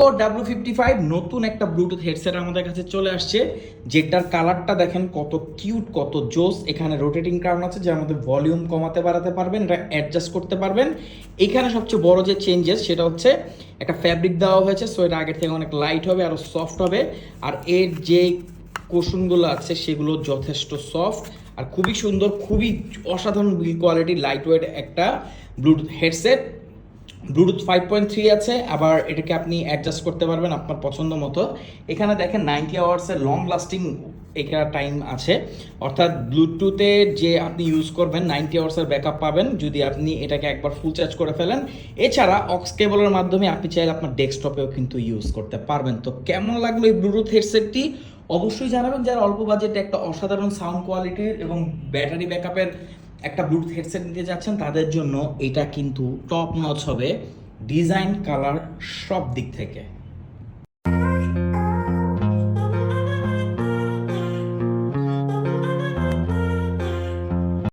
তো W fifty five নতুন একটা ব্লুটুথ হেডসেট আমাদের কাছে চলে আসছে, যেটার কালারটা দেখেন কত কিউট কত জোস। এখানে রোটেটিং কারণ আছে, যার মধ্যে ভলিউম কমাতে, বাড়াতে পারবেন, এটা অ্যাডজাস্ট করতে পারবেন। এখানে সবচেয়ে বড় যে চেঞ্জেস সেটা হচ্ছে একটা ফ্যাব্রিক দেওয়া হয়েছে সো এটা আগের থেকে অনেক লাইট হবে আরও সফট হবে। আর এর যে কোশনগুলো আছে, সেগুলো যথেষ্ট সফট আর খুবই সুন্দর, খুবই অসাধারণ কোয়ালিটি লাইট ওয়েট একটা Bluetooth headset Bluetooth five point three আছে, আবার এটাকে আপনি অ্যাডজাস্ট করতে পারবেন আপনার পছন্দ মতো। এখানে দেখেন নাইনটি আওয়ার্সের লং লাস্টিং এখানে টাইম আছে। অর্থাৎ ব্লুটুথে যে আপনি ইউজ করবেন নাইনটি আওয়ার্সের ব্যাকআপ পাবেন, যদি আপনি এটাকে একবার ফুল চার্জ করে ফেলেন। এছাড়া অক্স কেবলের মাধ্যমে আপনি চাইলে আপনার ডেস্কটপেও কিন্তু ইউজ করতে পারবেন। তো কেমন লাগল এই ব্লুটুথ হেডসেটটি অবশ্যই জানাবেন, যারা অল্প বাজেটে একটা অসাধারণ সাউন্ড কোয়ালিটির এবং ব্যাটারি ব্যাকআপের একটা ব্লুটুথ হেডসেট নিতে যাচ্ছেন, তাদের জন্য এটা কিন্তু টপ নচ হবে। ডিজাইন কালার সব দিক থেকে।